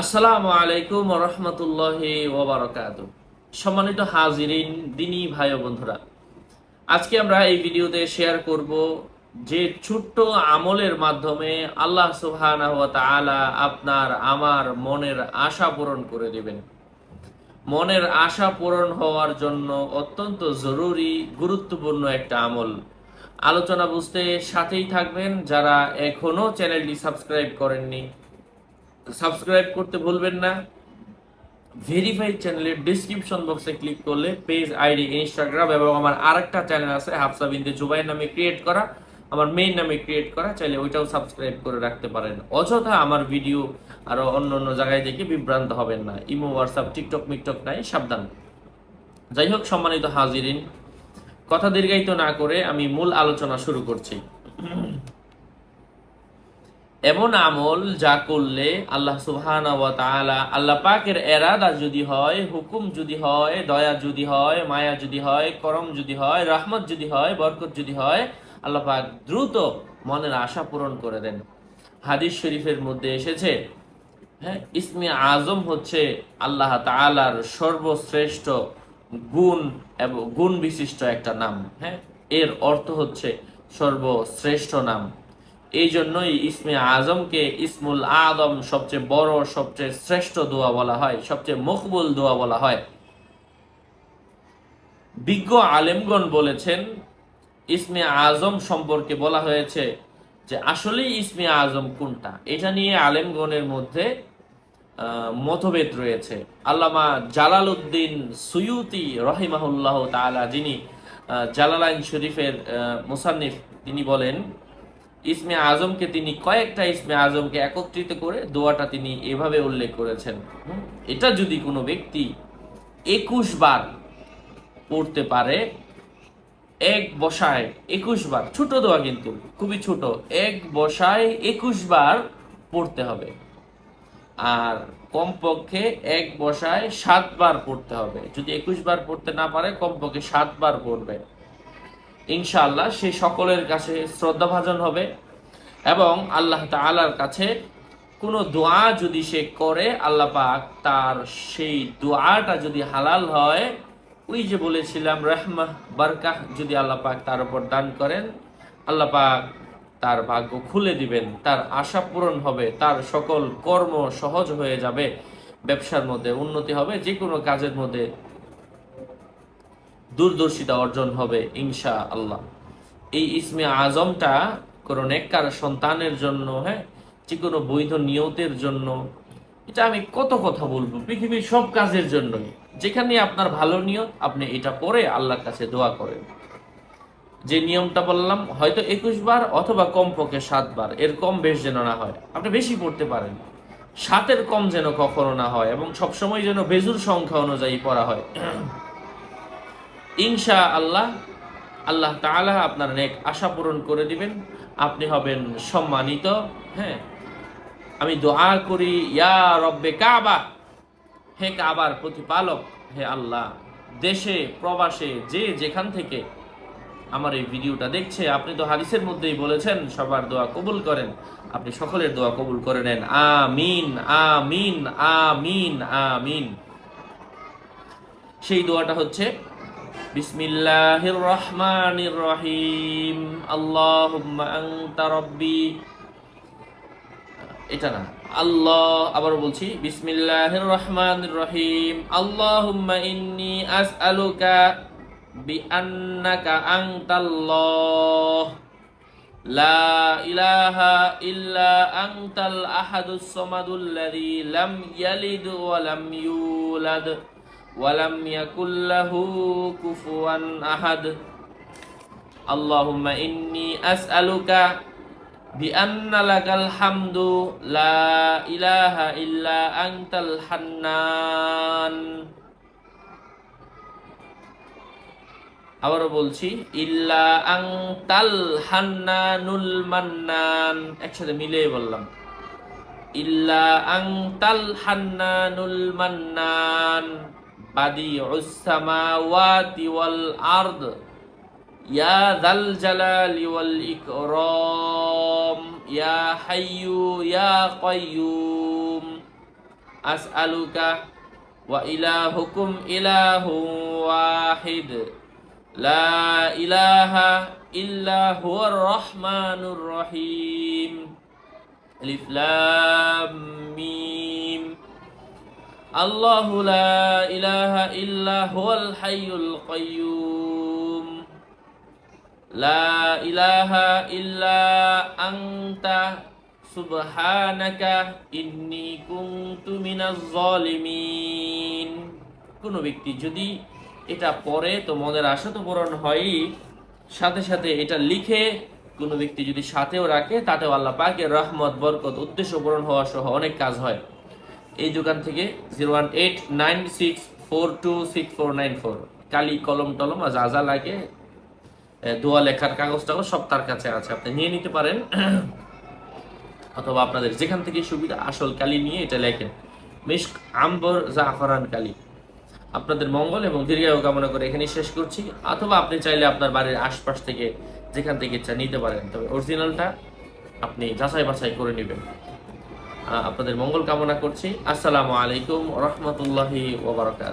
আসসালামু আলাইকুম রহমতুল্লাহ ওবরাকাত সম্মানিত হাজিরিন, দিনী ভাই বন্ধুরা, আজকে আমরা এই ভিডিওতে শেয়ার করব যে ছোট্ট আমলের মাধ্যমে আল্লাহ তাআলা আপনার আমার মনের আশা পূরণ করে দেবেন। মনের আশা পূরণ হওয়ার জন্য অত্যন্ত জরুরি, গুরুত্বপূর্ণ একটা আমল। আলোচনা বুঝতে সাথেই থাকবেন যারা এখনও চ্যানেলটি সাবস্ক্রাইব করেননি। সাবস্ক্রাইব করতে ভুলবেন না। ভেরিফাইড চ্যানেলের ডিসক্রিপশন বক্সে ক্লিক করলে পেজ আইডি ইনস্টাগ্রাম এবং আমার আরেকটা চ্যানেল আছে হাফসা বিন্দু জুবাই নামে ক্রিয়েট করা। আমার মেইন নামে ক্রিয়েট করা, চাইলে ওইটাও সাবস্ক্রাইব করে রাখতে পারেন। অযথা আমার ভিডিও আরও অন্য অন্য জায়গায় দেখে বিভ্রান্ত হবেন না। ইমো হোয়াটসঅ্যাপ টিকটক মিকটক নাই, সাবধান। যাই হোক, সম্মানিত হাজিরিন, কথা দীর্ঘায়িত না করে আমি মূল আলোচনা শুরু করছি। এমন আমল যা করলে আল্লাহ সুবহান আল্লাহ পাকের এরাদা যদি হয়, হুকুম যদি হয়, দয়া যদি হয়, মায়া যদি হয়, করম যদি হয়, রহমত যদি হয়, বরকত যদি হয়, আল্লাহ পাক দ্রুত মনের আশা পূরণ করে দেন। হাদিস শরীফের মধ্যে এসেছে হ্যাঁ ইসমে আজম হচ্ছে আল্লাহ তাআলার সর্বশ্রেষ্ঠ গুণ এবং গুণ বিশিষ্ট একটা নাম হ্যাঁ এর অর্থ হচ্ছে সর্বশ্রেষ্ঠ নাম। এই জন্যই ইসমে আজমকে ইসমুল আদম সবচেয়ে বড়, সবচেয়ে শ্রেষ্ঠ দোয়া বলা হয়, সবচেয়ে মকবুল দোয়া বলা হয়। বিজ্ঞ আলেমগণ বলেছেন, ইসমে আজম সম্পর্কে বলা হয়েছে যে আসলেই ইসমে আজম কোনটা? এটা নিয়ে আলেমগণের মধ্যে মতভেদ রয়েছে। আল্লামা জালাল উদ্দিন সুয়ুতি রহিমাহুল্লাহ তাআলা যিনি জালালাইন শরীফের মুসান্নিফ, তিনি বলেন ইসমে আজমকে তিনি কয়েকটা ইসমে আজমকে একত্রিত করে দোয়াটা তিনি এভাবে উল্লেখ করেছেন। এটা যদি কোনো ব্যক্তি একুশ বার পড়তে পারে, এক বসায় একুশ বার, ছোট দোয়া কিন্তু, খুবই ছোট, এক বসায় একুশ বার পড়তে হবে। আর কমপক্ষে এক বসায় সাতবার পড়তে হবে। যদি একুশ বার পড়তে না পারে, কমপক্ষে সাতবার পড়বে। ইনশাআল্লাহ সে সকলের কাছে শ্রদ্ধাভাজন হবে এবং আল্লাহ তাআলার কাছে কোনো দোয়া যদি সে করে, আল্লাহ পাক তার সেই দোয়াটা যদি হালাল হয়, ওই যে বলেছিলাম, রহমাহ, বারকাহ যদি আল্লাহ পাক তার উপর দান করেন, আল্লাহ পাক তার ভাগ্য খুলে দিবেন, তার আশা পূরণ হবে, তার সকল কর্ম সহজ হয়ে যাবে, ব্যবসার মধ্যে উন্নতি হবে যে কোনো কাজের মধ্যে দূরদর্শিতা অর্জন হবে ইনশা আল্লাহ এই ইসমে আজমটা কোনো নেককার সন্তানের জন্য হ্যাঁ যে কোনো বৈধ নিয়তের জন্য, এটা আমি কত কথা বলব? পৃথিবীর সব কাজের জন্যই। যেখানে আপনার ভালো নিয়ত, আপনি এটা পরে আল্লাহর কাছে দোয়া করেন। যে নিয়মটা বললাম, হয়তো একুশ বার অথবা কমপক্ষে সাতবার এর কম বেশ যেন না হয়। আপনি বেশি পড়তে পারেন। সাতের কম যেন কখনো না হয় এবং সবসময় যেন বেজুর সংখ্যা অনুযায়ী পড়া হয়। ইনশা আল্লাহ আল্লাহ তাআলা আপনার নেক আশা পূরণ করে দিবেন। আপনি হবেন সম্মানিত হ্যাঁ। আমি দোয়া করি, ইয়া রব্বে কাবা। হে কাবার প্রতিপালক, হে আল্লাহ। দেশে, প্রবাসে, যে যেখান থেকে আমার এই ভিডিওটা দেখছে, আপনি তো হাদিসের মধ্যেই বলেছেন, সবার দোয়া কবুল করেন। আপনি সকলের দোয়া কবুল করে নেন। আমিন আমিন আমিন আমিন। সেই দোয়াটা হচ্ছে বিসমিল্লাহির রহমানির রহিম আল্লাহুম্মা আনতা রব্বি। এটা না। আল্লাহ আবার বলছি বিসমিল্লাহির রহমানির রহিম আল্লাহুম্মা ইন্নী আসআলুকা বিআন্নাকা আনতাল্লাহ। লা ইলাহা ইল্লা আনতাল আহাদুস সামাদুল্লাযী লাম ইয়ালিদ ওয়া লাম ইউলাদ। ولم يكن له كفوا আহাদ। اللهم ইন্নি أسألك بأن لك হামদু লা ইলাহা ইল্লা أنت হান্নান। আবারও বলছি, ইল্লা আংতাল হান্নানুল মান্নান। একসাথে মিলে বললাম। ইল্লা আংতাল হান্নানুল মান্নান। বাদিউস সামাওয়াতি ওয়াল আরদ ইয়া যাল জালালি ওয়াল ইকরাম ইয়া হাইয়ু ইয়া কাইয়ুম আসআলুকা ওয়া ইলাহুকুম ইলাহুম ওয়াহিদ লা ইলাহা ইল্লা হুয়ার আল্লাহু লা ইলাহা ইল্লা হুয়াল হাইয়ুল কাইয়্যুম লা ইলাহা ইল্লা আনতা, সুবহানাকা ইন্নী কুনতু মিনাজ জালিমিন। কোনো ব্যক্তি যদি এটা পড়ে তো মনের আশা তো পূরণ হয়ই। সাথে সাথে এটা লিখে কোনো ব্যক্তি যদি সাথেও রাখে, তাতেও আল্লাহ পাকের রহমত, বরকত, উদ্দেশ্য পূরণ হওয়া সহ অনেক কাজ হয়। এই দোকান থেকে zero one eight nine six four two six four nine four. কালি কলম টলম আর যা যা লাগে দোয়া লেখার কাগজ টাগজ সব তার কাছে আছে। আপনি নিয়ে নিতে পারেন। অথবা আপনাদের যেখান থেকে সুবিধা, আসল কালি নিয়ে এটা লেখেন। মিশক আম্বর জাফরান কালি। আপনাদের মঙ্গল এবং দীর্ঘায়ু কামনা করে এখানে শেষ করছি। অথবা আপনি চাইলে আপনার বাড়ির আশপাশ থেকে যেখান থেকে ইচ্ছা নিতে পারেন। তবে অরিজিনালটা আপনি যাচাই বাছাই করে নেবেন। আপনাদের মঙ্গল কামনা করছি। আসসালামু আলাইকুম রহমতুল্লাহি ওবরাকাত